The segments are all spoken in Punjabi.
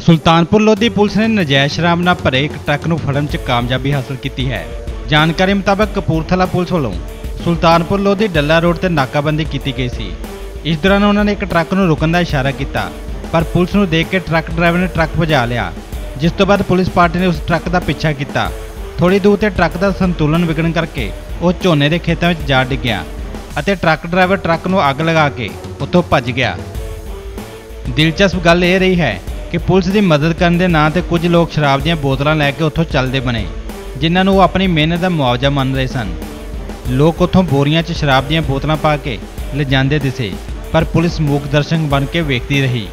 ਸੁਲਤਾਨਪੁਰ ਲੋਧੀ ਪੁਲਿਸ ਨੇ ਨਜਾਇਜ਼ ਸ਼ਰਾਬ ਨਾਲ ਭਰੇ ਇੱਕ ਟਰੱਕ ਨੂੰ ਫੜਨ 'ਚ ਕਾਮਯਾਬੀ ਹਾਸਲ ਕੀਤੀ ਹੈ। ਜਾਣਕਾਰੀ ਮੁਤਾਬਕ ਕਪੂਰਥਲਾ ਪੁਲਿਸ ਵੱਲੋਂ ਸੁਲਤਾਨਪੁਰ ਲੋਧੀ ਡੱਲਾ ਰੋਡ ਤੇ ਨਾਕਾਬੰਦੀ ਕੀਤੀ ਗਈ ਸੀ। ਇਸ ਦੌਰਾਨ ਉਹਨਾਂ ਨੇ ਇੱਕ ਟਰੱਕ ਨੂੰ ਰੁਕਣ ਦਾ ਇਸ਼ਾਰਾ ਕੀਤਾ, ਪਰ ਪੁਲਿਸ ਨੂੰ ਦੇਖ ਕੇ ਟਰੱਕ ਡਰਾਈਵਰ ਨੇ ਟਰੱਕ ਭਜਾ ਲਿਆ। ਜਿਸ ਤੋਂ ਬਾਅਦ ਪੁਲਿਸ ਪਾਰਟੀ ਨੇ ਉਸ ਟਰੱਕ ਦਾ ਪਿੱਛਾ ਕੀਤਾ। ਥੋੜੀ ਦੂਰ ਤੇ ਟਰੱਕ ਦਾ ਸੰਤੁਲਨ ਵਿਗੜਨ ਕਰਕੇ ਉਹ ਝੋਨੇ ਦੇ ਖੇਤਾਂ ਵਿੱਚ ਜਾ ਡਿੱਗਿਆ ਅਤੇ ਟਰੱਕ ਡਰਾਈਵਰ ਟਰੱਕ ਨੂੰ ਅੱਗ ਲਗਾ ਕੇ ਉੱਥੋਂ ਭੱਜ ਗਿਆ। ਦਿਲਚਸਪ ਗੱਲ ਇਹ ਰਹੀ ਹੈ ਕਿ ਪੁਲਿਸ ਦੀ ਮਦਦ ਕਰਨ ਦੇ ਨਾਂ ਤੇ ਕੁਝ ਲੋਕ ਸ਼ਰਾਬ ਦੀਆਂ ਬੋਤਲਾਂ ਲੈ ਕੇ ਉੱਥੋਂ ਚੱਲਦੇ ਬਣੇ, ਜਿਨ੍ਹਾਂ ਨੂੰ ਉਹ ਆਪਣੀ ਮਿਹਨਤ ਦਾ ਮੁਆਵਜ਼ਾ ਮੰਨ ਰਹੇ ਸਨ। ਲੋਕ ਉੱਥੋਂ ਬੋਰੀਆਂ 'ਚ ਸ਼ਰਾਬ ਦੀਆਂ ਬੋਤਲਾਂ ਪਾ ਕੇ ਲਿਜਾਂਦੇ ਦਿਸੇ ਪਰ ਪੁਲਿਸ ਮੂਕ ਦਰਸ਼ਕ ਬਣ ਕੇ ਵੇਖਦੀ ਰਹੀ।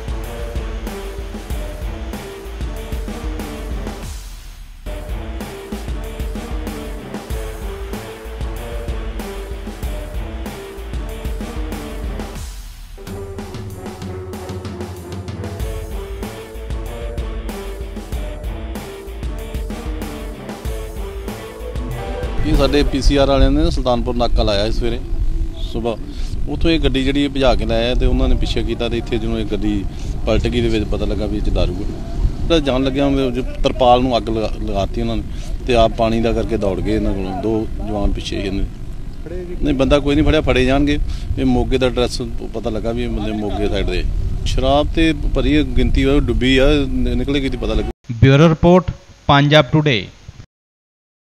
ਇਹ ਸਾਡੇ ਪੀਸੀਆਰ ਵਾਲਿਆਂ ਨੇ ਨਾ ਸੁਲਤਾਨਪੁਰ ਨਾਕਾ ਲਾਇਆ ਸੀ ਸਵੇਰੇ, ਸਵੇਰ। ਉਥੋਂ ਇਹ ਗੱਡੀ ਜਿਹੜੀ ਭਜਾ ਕੇ ਲਾਇਆ ਤੇ ਉਹਨਾਂ ਨੇ ਪਿੱਛੇ ਕੀਤਾ ਤੇ ਇੱਥੇ ਜਦੋਂ ਇਹ ਗੱਡੀ ਪਲਟ ਗਈ ਦੇ ਵਿੱਚ ਪਤਾ ਲੱਗਾ ਵੀ ਇਹ ਚ ਦਾਰੂ ਹੈ। ਤਾਂ ਜਾਣ ਲੱਗਿਆ ਤਰਪਾਲ ਨੂੰ ਅੱਗ ਲਗਾ- ਲਗਾਤੀ ਉਹਨਾਂ ਨੇ ਤੇ ਆਪ ਪਾਣੀ ਦਾ ਕਰਕੇ ਦੌੜ ਗਏ ਇਹਨਾਂ ਕੋਲੋਂ। ਦੋ ਜਵਾਨ ਪਿੱਛੇ ਇਹਨੇ ਨਹੀਂ, ਬੰਦਾ ਕੋਈ ਨਹੀਂ ਫੜਿਆ, ਫੜੇ ਜਾਣਗੇ। ਇਹ ਮੋਗੇ ਦਾ ਐਡਰੈਸ ਪਤਾ ਲੱਗਾ ਵੀ ਇਹ ਮੋਗੇ ਸਾਈਡ ਦੇ। ਸ਼ਰਾਬ ਤੇ ਭਰੀ ਗਿਣਤੀ ਡੁੱਬੀ ਆ ਨਿਕਲੇਗੀ ਤੇ ਪਤਾ ਲੱਗਾ। Bureau report, Punjab today